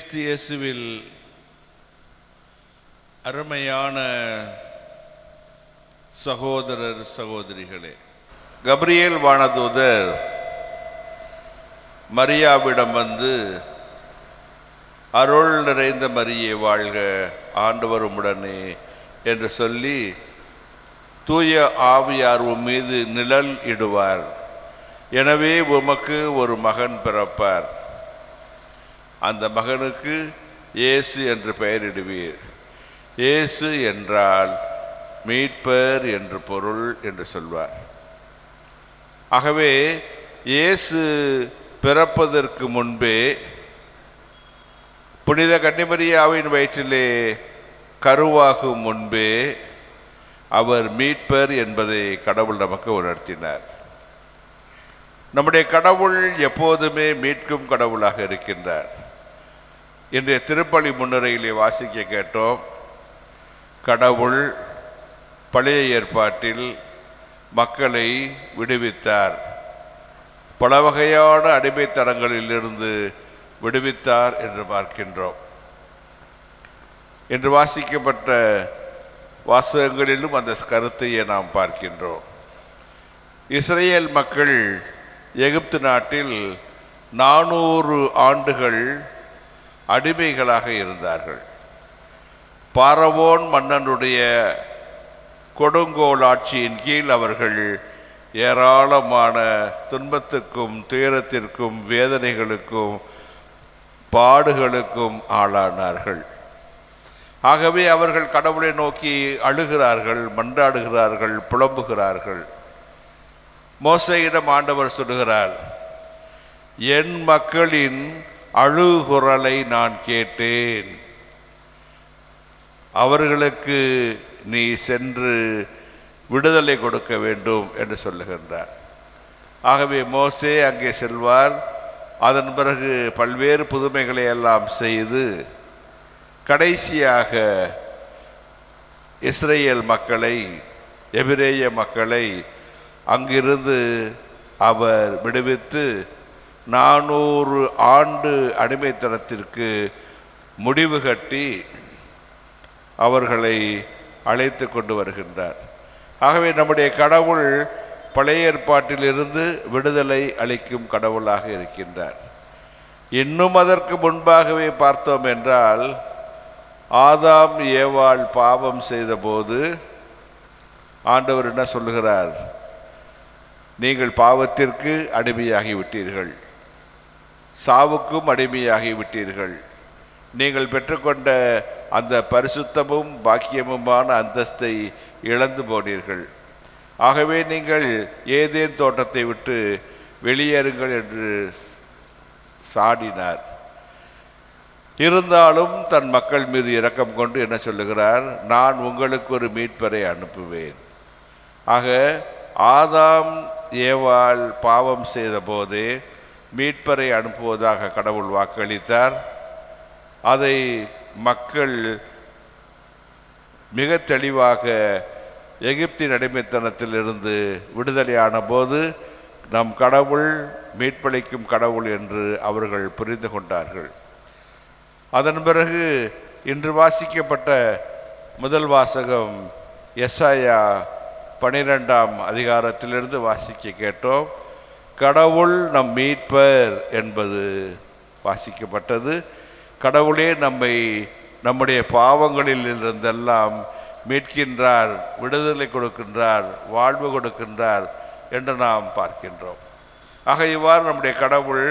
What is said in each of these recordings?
கிறிஸ்து இயேசுவில் அருமையான சகோதரர் சகோதரிகளே கப்ரியேல் வானதூதர் மரியாவிடம் வந்து அருள் நிறைந்த மரியே வாழ்க ஆண்டவர் உடனே என்று சொல்லி தூய ஆவியார் உன் மீது நிழல் இடுவார். எனவே உமக்கு ஒரு மகன் பிறப்பார். அந்த மகனுக்கு இயேசு என்று பெயரிடுவீர். இயேசு என்றால் மீட்பர் என்று பொருள் என்று சொல்வார். ஆகவே இயேசு பிறப்பதற்கு முன்பே புனித கன்னிமரியாவின் வயிற்றிலே கருவாகும் முன்பே அவர் மீட்பர் என்பதை கடவுள் நமக்கு உணர்த்தினார். நம்முடைய கடவுள் எப்போதுமே மீட்கும் கடவுளாக இருக்கின்றார். இன்றைய திருப்பலி முன்னுரையிலே வாசிக்க கேட்டோம். கடவுள் பழைய ஏற்பாட்டில் மக்களை விடுவித்தார். பல வகையான அடிமைத்தனங்களிலிருந்து விடுவித்தார் என்று பார்க்கின்றோம். என்று வாசிக்கப்பட்ட வாசகங்களிலும் அந்த கருத்தையே நாம் பார்க்கின்றோம். இஸ்ரேல் மக்கள் எகிப்து நாட்டில் நானூறு ஆண்டுகள் அடிமைகளாக இருந்தார்கள். பாரவோன் மன்னனுடைய கொடுங்கோல் ஆட்சியின் கீழ் அவர்கள் ஏராளமான துன்பத்துக்கும் துயரத்திற்கும் வேதனைகளுக்கும் பாடுகளுக்கும் ஆளானார்கள். ஆகவே அவர்கள் கடவுளை நோக்கி அழுகிறார்கள் மன்றாடுகிறார்கள் புலம்புகிறார்கள். மோசையிடம் ஆண்டவர் சொல்கிறார் என் மக்களின் அழுகுரலை நான் கேட்டேன். அவர்களுக்கு நீ சென்று விடுதலை கொடுக்க வேண்டும் என்று சொல்லுகின்றார். ஆகவே மோசே அங்கே செல்வார். அதன் பிறகு பல்வேறு புதுமைகளை எல்லாம் செய்து கடைசியாக இஸ்ரேல் மக்களை எபிரேய மக்களை அங்கிருந்து அவர் விடுவித்து நானூறு ஆண்டு அடிமைத்தனத்திற்கு முடிவு கட்டி அவர்களை அழைத்து கொண்டு வருகின்றார். ஆகவே நம்முடைய கடவுள் பழைய ஏற்பாட்டிலிருந்து விடுதலை அளிக்கும் கடவுளாக இருக்கின்றார். இன்னும் அதற்கு முன்பாகவே பார்த்தோம் என்றால் ஆதாம் ஏவாள் பாவம் செய்தபோது ஆண்டவர் என்ன சொல்லுகிறார்? நீங்கள் பாவத்திற்கு அடிமையாகி விட்டீர்கள் சாவுக்கும் அடிமையாகிவிட்டீர்கள் நீங்கள் பெற்றுக்கொண்ட அந்த பரிசுத்தமும் பாக்கியமுமான அந்தஸ்தை இழந்து போனீர்கள். ஆகவே நீங்கள் ஏதேன் தோட்டத்தை விட்டு வெளியேறுங்கள் என்று சாடினார். இருந்தாலும் தன் மக்கள் மீது இரக்கம் கொண்டு என்ன சொல்லுகிறார்? நான் உங்களுக்கு ஒரு மீட்பரை அனுப்புவேன். ஆக ஆதாம் ஏவாள் பாவம் செய்த போதே மீட்பரை அனுப்புவதாக கடவுள் வாக்களித்தார். அதை மக்கள் மிக தெளிவாக எகிப்தின் அடிமைத்தனத்திலிருந்து விடுதலையான போது நம் கடவுள் மீட்பளிக்கும் கடவுள் என்று அவர்கள் புரிந்து கொண்டார்கள். அதன் பிறகு இன்று வாசிக்கப்பட்ட முதல் வாசகம் எஸ்ஐயா பனிரெண்டாம் அதிகாரத்திலிருந்து வாசிக்க கேட்டோம். கடவுள் நம் மீட்பர் என்பது வாசிக்கப்பட்டது. கடவுளே நம்மை நம்முடைய பாவங்களில் இருந்தெல்லாம் மீட்கின்றார் விடுதலை கொடுக்கின்றார் வாழ்வு கொடுக்கின்றார் என்று நாம் பார்க்கின்றோம். ஆக இவ்வாறு நம்முடைய கடவுள்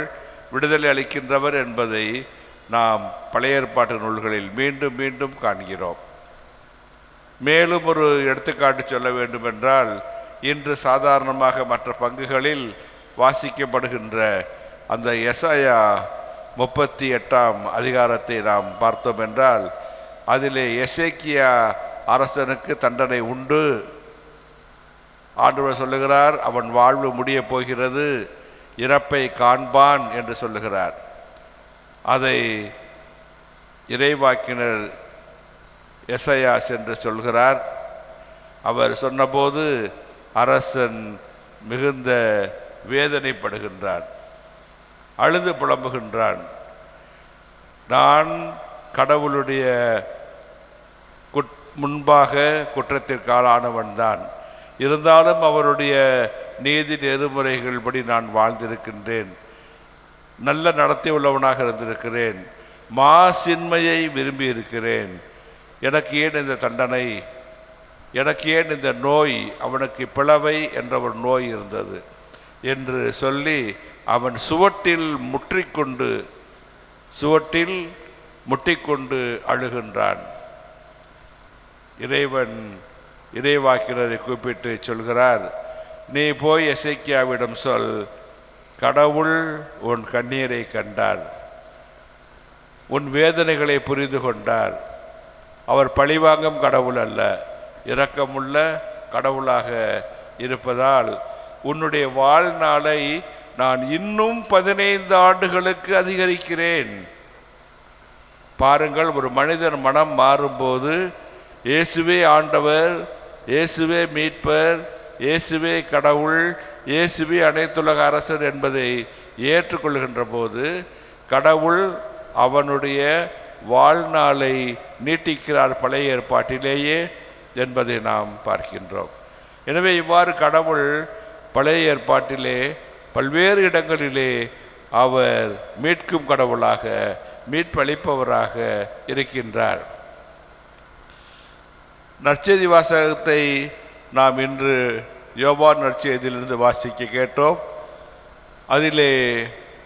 விடுதலை அளிக்கின்றவர் என்பதை நாம் பழைய ஏற்பாட்டு நூல்களில் மீண்டும் மீண்டும் காண்கிறோம். மேலும் ஒரு எடுத்துக்காட்டு சொல்ல வேண்டுமென்றால் இன்று சாதாரணமாக மற்ற பங்குகளில் வாசிக்கப்படுகின்ற அந்த எஸ்ஐயா முப்பத்தி எட்டாம் அதிகாரத்தை நாம் பார்த்தோம் என்றால் அதிலே எசேக்கியா அரசனுக்கு தண்டனை உண்டு. ஆண்டவர் சொல்லுகிறார் அவன் வாழ்வு முடியப் போகிறது இறப்பை காண்பான் என்று சொல்லுகிறார். அதை இறைவாக்கினர் எசையாஸ் என்று சொல்கிறார். அவர் சொன்னபோது அரசன் மிகுந்த வேதனைப்படுகின்றான். அழுது புலம்புகின்றான். நான் கடவுளுடைய குட் முன்பாக குற்றத்திற்கு ஆளானவன் தான். இருந்தாலும் அவருடைய நீதி நெறிமுறைகள் படி நான் வாழ்ந்திருக்கின்றேன். நல்ல நடத்தை உள்ளவனாக இருந்திருக்கிறேன். மாசின்மையை விரும்பி இருக்கிறேன். எனக்கு ஏன் இந்த தண்டனை? எனக்கு ஏன் இந்த நோய்? அவனுக்கு பிளவை என்ற ஒரு நோய் இருந்தது. என்று சொல்லி அவன் சுவட்டில் முற்றிக்கொண்டு சுவட்டில் முட்டிக்கொண்டு அழுகின்றான். இறைவன் இறைவாக்கினரை கூப்பிட்டு சொல்கிறார் நீ போய் எசைக்கியாவிடம் சொல் கடவுள் உன் கண்ணீரை கண்டார் உன் வேதனைகளை புரிந்து கொண்டார். அவர் பழிவாங்கும் கடவுள் அல்ல இரக்கமுள்ள கடவுளாக இருப்பதால் உன்னுடைய வாழ்நாளை நான் இன்னும் பதினைந்து ஆண்டுகளுக்கு அதிகரிக்கிறேன். பாருங்கள் ஒரு மனிதன் மனம் மாறும்போது இயேசுவே ஆண்டவர் இயேசுவே மீட்பர் இயேசுவே கடவுள் இயேசுவே அனைத்துலக அரசர் என்பதை ஏற்றுக்கொள்கின்ற போது கடவுள் அவனுடைய வாழ்நாளை நீட்டிக்கிறார் பழைய ஏற்பாட்டிலேயே என்பதை நாம் பார்க்கின்றோம். எனவே இவ்வாறு கடவுள் பழைய ஏற்பாட்டிலே பல்வேறு இடங்களிலே அவர் மீட்கும் கடவுளாக மீட்பளிப்பவராக இருக்கின்றார். நற்செய்தி வாசகத்தை நாம் இன்று யோபான் நற்செய்தியிலிருந்து வாசிக்க கேட்டோம். அதிலே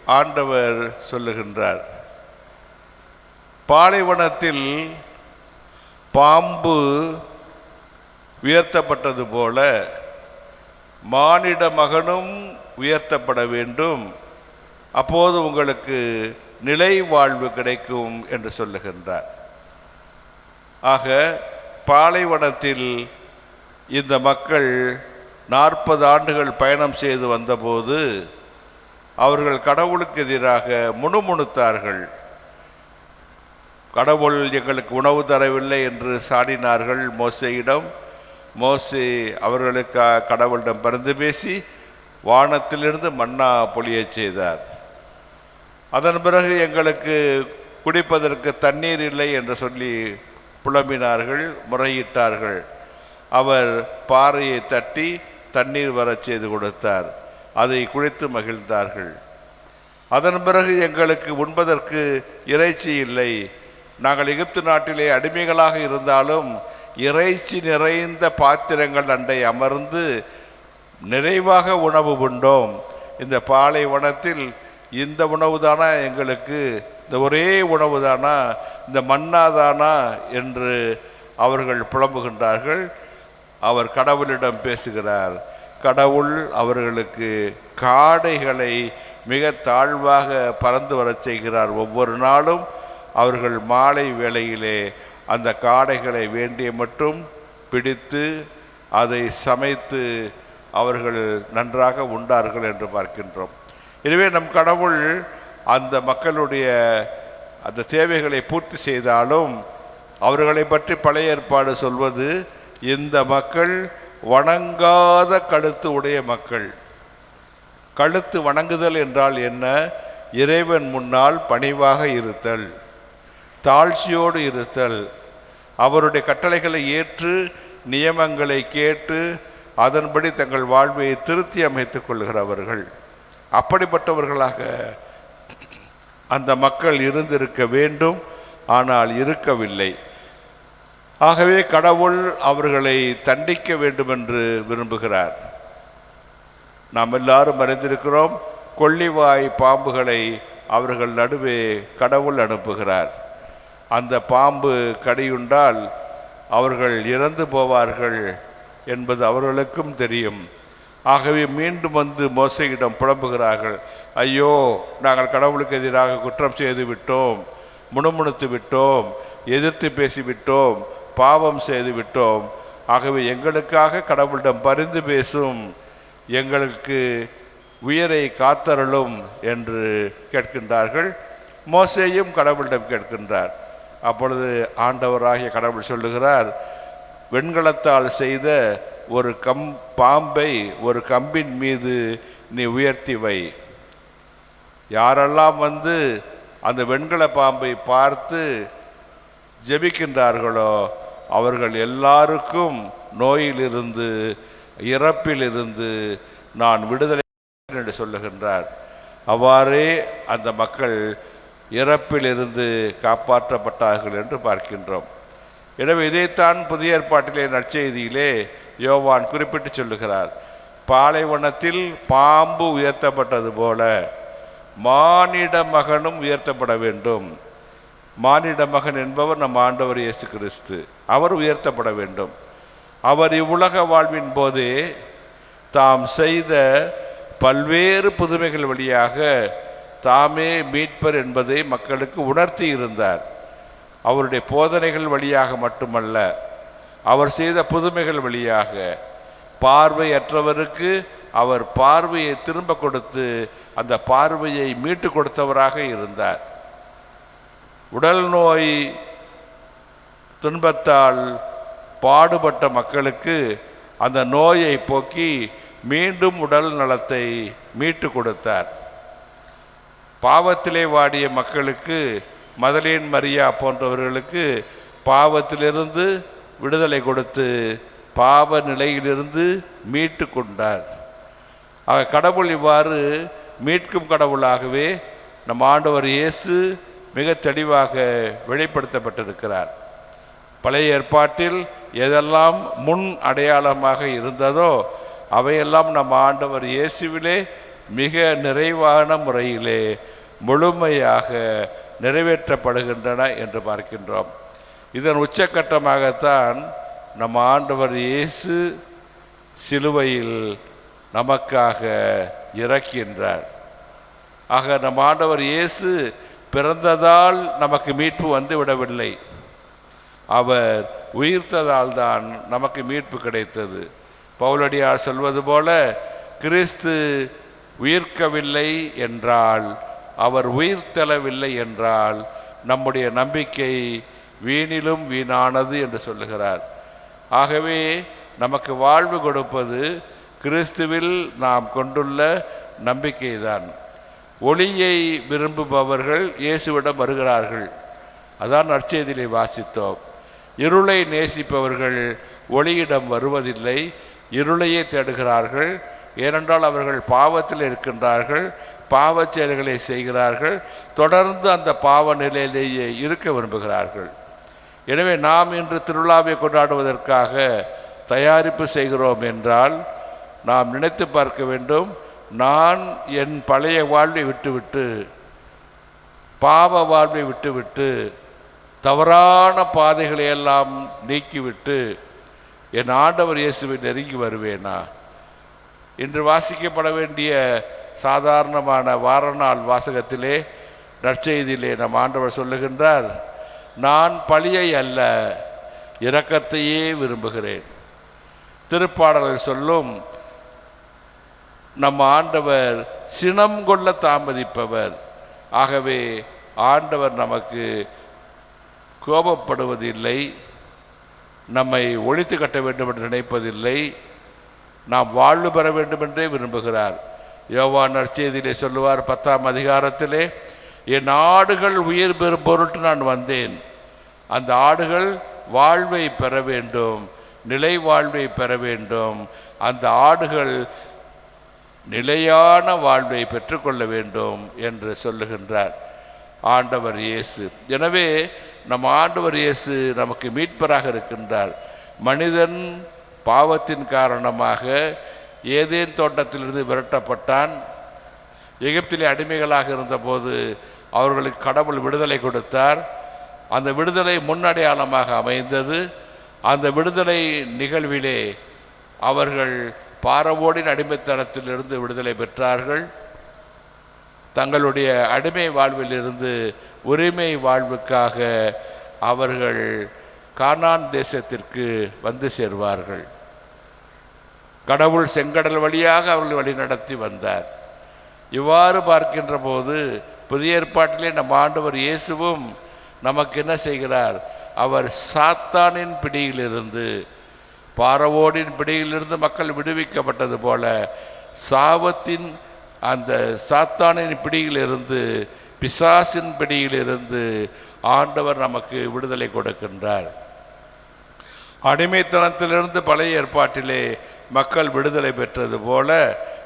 ஆண்டவர் சொல்லுகின்றார் பாலைவனத்தில் பாம்பு உயர்த்தப்பட்டது போல மானிட மகனும் உயர்த்தப்பட வேண்டும். அப்போது உங்களுக்கு நிலை வாழ்வு கிடைக்கும் என்று சொல்லுகின்றார். ஆக பாலைவனத்தில் இந்த மக்கள் நாற்பது ஆண்டுகள் பயணம் செய்து வந்தபோது அவர்கள் கடவுளுக்கு எதிராக முணுமுணுத்தார்கள். கடவுள் எங்களுக்கு உணவு தரவில்லை என்று சாடினார்கள் மோசையிடம். மோசி அவர்களுக்கு கடவுளிடம் பரிந்து பேசி வானத்திலிருந்து மன்னா பொழியச் செய்தார். அதன் பிறகு எங்களுக்கு குடிப்பதற்கு தண்ணீர் இல்லை என்று சொல்லி புலம்பினார்கள் முறையிட்டார்கள். அவர் பாறையை தட்டி தண்ணீர் வரச் செய்து கொடுத்தார். அதை குடித்து மகிழ்ந்தார்கள். அதன் பிறகு எங்களுக்கு உண்பதற்கு இறைச்சி இல்லை. நாங்கள் எகிப்து நாட்டிலே அடிமைகளாக இருந்தாலும் இறைச்சி நிறைந்த பாத்திரங்கள் அண்டை அமர்ந்து நிறைவாக உணவு உண்டோம். இந்த பாலைவனத்தில் இந்த உணவு தானா எங்களுக்கு? இந்த ஒரே உணவு தானா இந்த மண்ணாதானா என்று அவர்கள் புலம்புகின்றார்கள். அவர் கடவுளிடம் பேசுகிறார். கடவுள் அவர்களுக்கு காடைகளை மிக தாழ்வாக பறந்து வரச் செய்கிறார். ஒவ்வொரு நாளும் அவர்கள் மாலை வேளையிலே அந்த காடைகளை வேண்டிய மட்டும் பிடித்து அதை சமைத்து அவர்கள் நன்றாக உண்டார்கள் என்று பார்க்கின்றோம். எனவே நம் கடவுள் அந்த மக்களுடைய அந்த தேவைகளை பூர்த்தி செய்தாலும் அவர்களை பற்றி பழைய ஏற்பாடு சொல்வது இந்த மக்கள் வணங்காத கழுத்து உடைய மக்கள். கழுத்து வணங்குதல் என்றால் என்ன? இறைவன் முன்னால் பணிவாக இருத்தல். தாழ்ச்சியோடு இருத்தல். அவருடைய கட்டளைகளை ஏற்று நியமங்களை கேட்டு அதன்படி தங்கள் வாழ்வை திருத்தி அமைத்துக் கொள்கிறவர்கள். அப்படிப்பட்டவர்களாக அந்த மக்கள் இருந்திருக்க வேண்டும் ஆனால் இருக்கவில்லை. ஆகவே கடவுள் அவர்களை தண்டிக்க வேண்டும் என்று விரும்புகிறார். நாம் எல்லாரும் அறிந்திருக்கிறோம் கொள்ளிவாய் பாம்புகளை அவர்கள் நடுவே கடவுள் அனுப்புகிறார். அந்த பாம்பு கடியுண்டால் அவர்கள் இறந்து போவார்கள் என்பது அவர்களுக்கும் தெரியும். ஆகவே மீண்டும் வந்து மோசையிடம் புலம்புகிறார்கள். ஐயோ நாங்கள் கடவுளுக்கு எதிராக குற்றம் செய்து விட்டோம் முணுமுணுத்து விட்டோம் எதிர்த்து பேசிவிட்டோம் பாவம் செய்து விட்டோம். ஆகவே எங்களுக்காக கடவுளிடம் பரிந்து பேசும் எங்களுக்கு உயிரை காத்தருளும் என்று கேட்கின்றார்கள். மோசேயும் கடவுளிடம் கேட்கின்றார். அப்பொழுது ஆண்டவராகிய கடவுள் சொல்லுகிறார் வெண்கலத்தால் செய்த ஒரு கம் பாம்பை ஒரு கம்பின் மீது நீ உயர்த்தி வை. யாரெல்லாம் வந்து அந்த வெண்கல பாம்பை பார்த்து ஜெபிக்கின்றார்களோ அவர்கள் எல்லாருக்கும் நோயிலிருந்து இறப்பிலிருந்து நான் விடுதலை என்று சொல்லுகின்றார். அவ்வாறே அந்த மக்கள் இறப்பிலிருந்து காப்பாற்றப்பட்டார்கள் என்று பார்க்கின்றோம். எனவே இதைத்தான் புதிய ஏற்பாட்டிலே நற்செய்தியிலே யோவான் குறிப்பிட்டு சொல்லுகிறார். பாலைவனத்தில் பாம்பு உயர்த்தப்பட்டது போல மானிட மகனும் உயர்த்தப்பட வேண்டும். மானிட மகன் என்பவர் நம் ஆண்டவர் இயேசு கிறிஸ்து. அவர் உயர்த்தப்பட வேண்டும். அவர் இவ்வுலக வாழ்வின் போதே தாம் செய்த பல்வேறு புதுமைகள் வழியாக தாமே மீட்பர் என்பதை மக்களுக்கு உணர்த்தி இருந்தார். அவருடைய போதனைகள் வழியாக மட்டுமல்ல அவர் செய்த புதுமைகள் வழியாக பார்வையற்றவருக்கு அவர் பார்வையை திரும்ப கொடுத்து அந்த பார்வையை மீட்டு கொடுத்தவராக இருந்தார். உடல் நோய் துன்பத்தால் பாடுபட்ட மக்களுக்கு அந்த நோயை போக்கி மீண்டும் உடல் நலத்தை மீட்டு கொடுத்தார். பாவத்திலே வாடிய மக்களுக்கு மதலேன் மரியா போன்றவர்களுக்கு பாவத்திலிருந்து விடுதலை கொடுத்து பாவ நிலையிலிருந்து மீட்டு கொண்டார். ஆக கடவுள் இவ்வாறு மீட்கும் கடவுளாகவே நம் ஆண்டவர் இயேசு மிக தெளிவாக வெளிப்படுத்தப்பட்டிருக்கிறார். பழைய ஏற்பாட்டில் எதெல்லாம் முன் அடையாளமாக இருந்ததோ அவையெல்லாம் நம் ஆண்டவர் இயேசுவிலே மிக நிறைவான முறையிலே முழுமையாக நிறைவேற்றப்படுகின்றன என்று பார்க்கின்றோம். இதன் உச்சக்கட்டமாகத்தான் நம் ஆண்டவர் இயேசு சிலுவையில் நமக்காக இறக்கின்றார். ஆக நம் ஆண்டவர் இயேசு பிறந்ததால் நமக்கு மீட்பு வந்து விடவில்லை. அவர் உயிர்த்ததால் தான் நமக்கு மீட்பு கிடைத்தது. பவுலடியார் சொல்வது போல கிறிஸ்து உயிர்க்கவில்லை என்றால் அவர் உயிர் தெளவில்லை என்றால் நம்முடைய நம்பிக்கை வீணிலும் வீணானது என்று சொல்லுகிறார். ஆகவே நமக்கு வாழ்வு கொடுப்பது கிறிஸ்துவில் நாம் கொண்டுள்ள நம்பிக்கைதான். ஒளியை விரும்புபவர்கள் இயேசுவிடம் வருகிறார்கள். அதான் நற்செய்தியை வாசித்தோம். இருளை நேசிப்பவர்கள் ஒளியிடம் வருவதில்லை இருளையே தேடுகிறார்கள். ஏனென்றால் அவர்கள் பாவத்தில் இருக்கின்றார்கள் பாவச் செயல்களை செய்கிறார்கள் தொடர்ந்து அந்த பாவ நிலையிலேயே இருக்க விரும்புகிறார்கள். எனவே நாம் இன்று திருவிழாவை கொண்டாடுவதற்காக தயாரிப்பு செய்கிறோம் என்றால் நாம் நினைத்து பார்க்க வேண்டும் நான் என் பழைய வாழ்வை விட்டுவிட்டு பாவ வாழ்வை விட்டுவிட்டு தவறான பாதைகளை எல்லாம் நீக்கிவிட்டு என் ஆண்டவர் இயேசுவை நெருங்கி வருவேனா? இன்று வாசிக்கப்பட வேண்டிய சாதாரணமான வாரநாள் வாசகத்திலே நற்செய்தியிலே நம் ஆண்டவர் சொல்லுகின்றார் நான் பழியை அல்ல இரக்கத்தையே விரும்புகிறேன். திருப்பாடலில் சொல்லும் நம் ஆண்டவர் சினம் கொள்ள தாமதிப்பவர். ஆகவே ஆண்டவர் நமக்கு கோபப்படுவதில்லை நம்மை ஒழித்து கட்ட வேண்டும் என்று நினைப்பதில்லை. நாம் வாழ்வு பெற வேண்டும் என்றே விரும்புகிறார். யோவான் நற்செய்தியிலே சொல்லுவார் பத்தாம் அதிகாரத்திலே என் ஆடுகள் உயிர் பெறும் பொருட்டு நான் வந்தேன். அந்த ஆடுகள் வாழ்வை பெற வேண்டும் நிலை வாழ்வை பெற வேண்டும். அந்த ஆடுகள் நிலையான வாழ்வை பெற்றுக்கொள்ள வேண்டும் என்று சொல்லுகின்றார் ஆண்டவர் இயேசு. எனவே நம் ஆண்டவர் இயேசு நமக்கு மீட்பராக இருக்கின்றார். மனிதன் பாவத்தின் காரணமாக ஏதேன் தோட்டத்திலிருந்து விரட்டப்பட்டான். எகிப்திலே அடிமைகளாக இருந்தபோது அவர்களுக்கு கடவுள் விடுதலை கொடுத்தார். அந்த விடுதலை முன்னடையாளமாக அமைந்தது. அந்த விடுதலை நிகழ்விலே அவர்கள் பாரவோடின் அடிமைத்தனத்திலிருந்து விடுதலை பெற்றார்கள். தங்களுடைய அடிமை வாழ்விலிருந்து உரிமை வாழ்வுக்காக அவர்கள் கானான் தேசத்திற்கு வந்து சேர்வார்கள். கடவுள் செங்கடல் வழியாக அவர்கள் வழிநடத்தி வந்தார். இவ்வாறு பார்க்கின்ற போது புதிய ஏற்பாட்டிலே நம் ஆண்டவர் இயேசுவும் நமக்கு என்ன செய்கிறார்? அவர் சாத்தானின் பிடியிலிருந்து பாரவோடின் பிடியிலிருந்து மக்கள் விடுவிக்கப்பட்டது போல சாவத்தின் அந்த சாத்தானின் பிடியிலிருந்து பிசாசின் பிடியிலிருந்து ஆண்டவர் நமக்கு விடுதலை கொடுக்கின்றார். அடிமைத்தனத்திலிருந்து பழைய ஏற்பாட்டிலே மக்கள் விடுதலை பெற்றது போல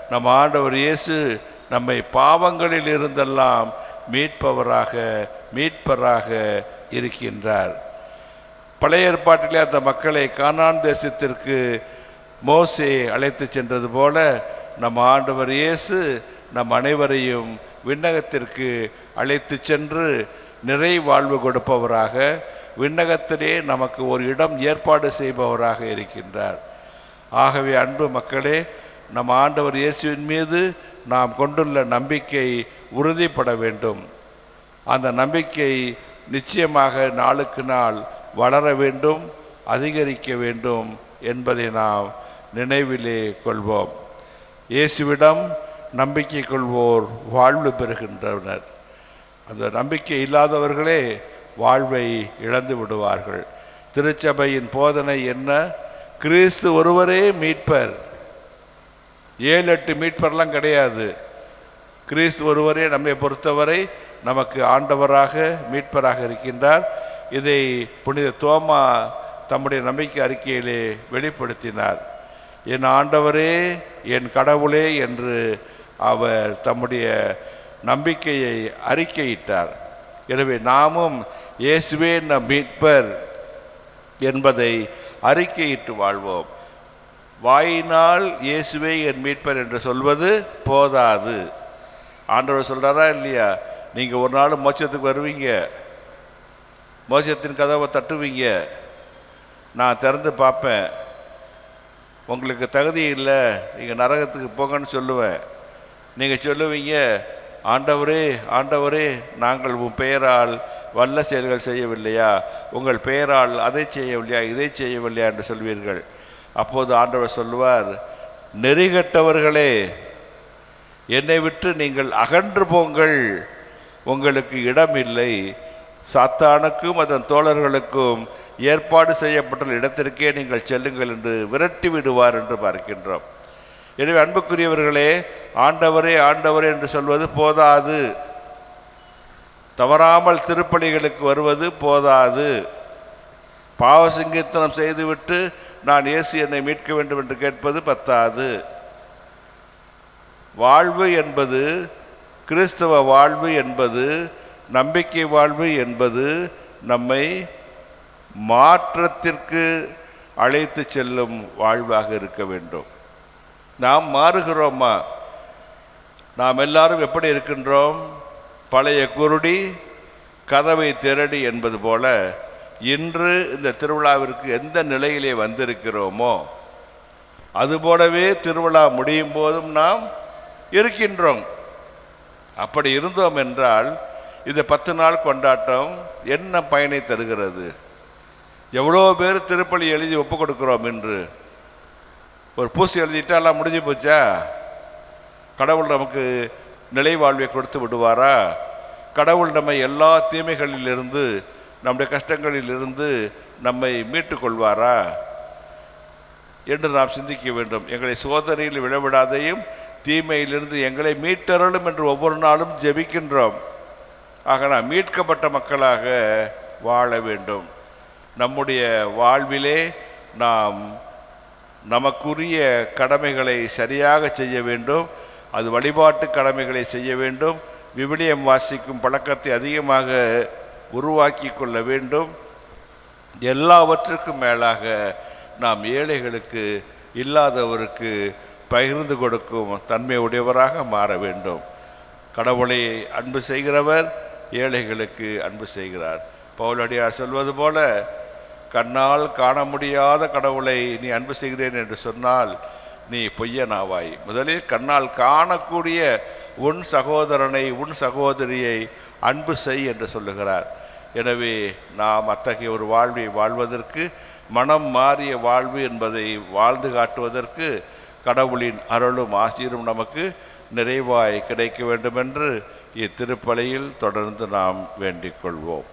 நம் ஆண்டவர் இயேசு நம்மை பாவங்களில் இருந்தெல்லாம் மீட்பவராக மீட்பராக இருக்கின்றார். பழைய ஏற்பாட்டிலே அந்த மக்களை கானான் தேசத்திற்கு மோசே அழைத்து சென்றது போல நம் ஆண்டவர் இயேசு நம் அனைவரையும் விண்ணகத்திற்கு அழைத்து சென்று நிறை வாழ்வு கொடுப்பவராக விண்ணகத்திலே நமக்கு ஒரு இடம் ஏற்பாடு செய்பவராக இருக்கின்றார். ஆகவே அன்பு மக்களே நம் ஆண்டவர் இயேசுவின் மீது நாம் கொண்டுள்ள நம்பிக்கை உறுதிப்பட வேண்டும். அந்த நம்பிக்கை நிச்சயமாக நாளுக்கு நாள் வளர வேண்டும் அதிகரிக்க வேண்டும் என்பதை நாம் நினைவிலே கொள்வோம். இயேசுவிடம் நம்பிக்கை கொள்வோர் வாழ்வு பெறுகின்றனர். அந்த நம்பிக்கை இல்லாதவர்களே வாழ்வை இழந்து விடுவார்கள். திருச்சபையின் போதனை என்ன? கிறிஸ்து ஒருவரே மீட்பர். ஏழு எட்டு மீட்பர்லாம் கிடையாது. கிறிஸ்து ஒருவரே நம்மை பொறுத்தவரை நமக்கு ஆண்டவராக மீட்பராக இருக்கின்றார். இதை புனித தோமா தம்முடைய நம்பிக்கை அறிக்கையிலே வெளிப்படுத்தினார். என் ஆண்டவரே என் கடவுளே என்று அவர் தம்முடைய நம்பிக்கையை அறிக்கையிட்டார். எனவே நாமும் இயேசுவே நம் மீட்பர் என்பதை அறிக்கையிட்டு வாழ்வோம். வாயினால் இயேசுவே என் மீட்பர் என்று சொல்வது போதாது. ஆண்டவர் சொல்கிறாரா இல்லையா? நீங்கள் ஒரு நாள் மோட்சத்துக்கு வருவீங்க. மோட்சத்தின் கதவை தட்டுவீங்க. நான் திறந்து பார்ப்பேன். உங்களுக்கு தகுதி இல்லை. நீங்கள் நரகத்துக்கு போங்கன்னு சொல்லுவேன். நீங்கள் சொல்லுவீங்க ஆண்டவரே ஆண்டவரே நாங்கள் உன் பெயரால் வல்ல செயல்கள் செய்யவில்லையா? உங்கள் பெயரால் அதை செய்யவில்லையா இதை செய்யவில்லையா என்று சொல்வீர்கள். அப்போது ஆண்டவர் சொல்லுவார் நெறிகட்டவர்களே என்னை விட்டு நீங்கள் அகன்று போங்கள். உங்களுக்கு இடம் இல்லை சாத்தானுக்கும் அதன் தோழர்களுக்கும் ஏற்பாடு செய்யப்பட்டுள்ள இடத்திற்கே நீங்கள் செல்லுங்கள் என்று விரட்டி விடுவார் என்று பார்க்கின்றோம். எனவே அன்புக்குரியவர்களே ஆண்டவரே ஆண்டவரே என்று சொல்வது போதாது. தவறாமல் திருப்பணிகளுக்கு வருவது போதாது. பாவசிங்கித்தனம் செய்துவிட்டு நான் இயேசு என்னை மீட்க வேண்டும் என்று கேட்பது பத்தாது. வாழ்வு என்பது கிறிஸ்தவ வாழ்வு என்பது நம்பிக்கை வாழ்வு என்பது நம்மை மாற்றத்திற்கு அழைத்து செல்லும் வாழ்வாக இருக்க வேண்டும். நாம் மாறுகிறோமா? நாம் எல்லாரும் எப்படி இருக்கின்றோம்? பழைய குருடி கதவை திரடி என்பது போல இன்று இந்த திருவிழாவிற்கு எந்த நிலையிலே வந்திருக்கிறோமோ அதுபோலவே திருவிழா முடியும் போதும் நாம் இருக்கின்றோம். அப்படி இருந்தோம் என்றால் இந்த பத்து நாள் கொண்டாட்டம் என்ன பயனை தருகிறது? எவ்வளோ பேர் திருப்பலி எழுதி ஒப்பு கொடுக்கிறோம் என்று ஒரு பூசி எழுதிட்டா எல்லாம் முடிஞ்சு போச்சா? கடவுள் நமக்கு நிலை வாழ்வை கொடுத்து விடுவாரா? கடவுள் நம்மை எல்லா தீமைகளிலிருந்து நம்முடைய கஷ்டங்களிலிருந்து நம்மை மீட்டு கொள்வாரா? என்று நாம் சிந்திக்க வேண்டும். எங்களை சோதனையில் விழவிடாதையும் தீமையிலிருந்து எங்களை மீட்டறலும் என்று ஒவ்வொரு நாளும் ஜெபிக்கின்றோம். ஆக நாம் மீட்கப்பட்ட மக்களாக வாழ வேண்டும். நம்முடைய வாழ்விலே நாம் நமக்குரிய கடமைகளை சரியாக செய்ய வேண்டும். அது வழிபாட்டு கடமைகளை செய்ய வேண்டும். விவிலியம் வாசிக்கும் பழக்கத்தை அதிகமாக உருவாக்கி கொள்ள வேண்டும். எல்லாவற்றுக்கும் மேலாக நாம் ஏழைகளுக்கு இல்லாதவருக்கு பகிர்ந்து கொடுக்கும் தன்மை உடையவராக மாற வேண்டும். கடவுளை அன்பு செய்கிறவர் ஏழைகளுக்கு அன்பு செய்கிறார். பவுலடியார் சொல்வது போல கண்ணால் காண முடியாத கடவுளை நீ அன்பு செய்கிறேன் என்று சொன்னால் நீ பொய்யனாவாய். முதலில் கண்ணால் காணக்கூடிய உன் சகோதரனை உன் சகோதரியை அன்பு செய் என்று சொல்லுகிறார். எனவே நாம் அத்தகைய ஒரு வாழ்வை வாழ்வதற்கு மனம் மாறிய வாழ்வு என்பதை வாழ்ந்து காட்டுவதற்கு கடவுளின் அருளும் ஆசீரும் நமக்கு நிறைவாய் கிடைக்க வேண்டுமென்று இத்திருப்பலையில் தொடர்ந்து நாம் வேண்டிக் கொள்வோம்.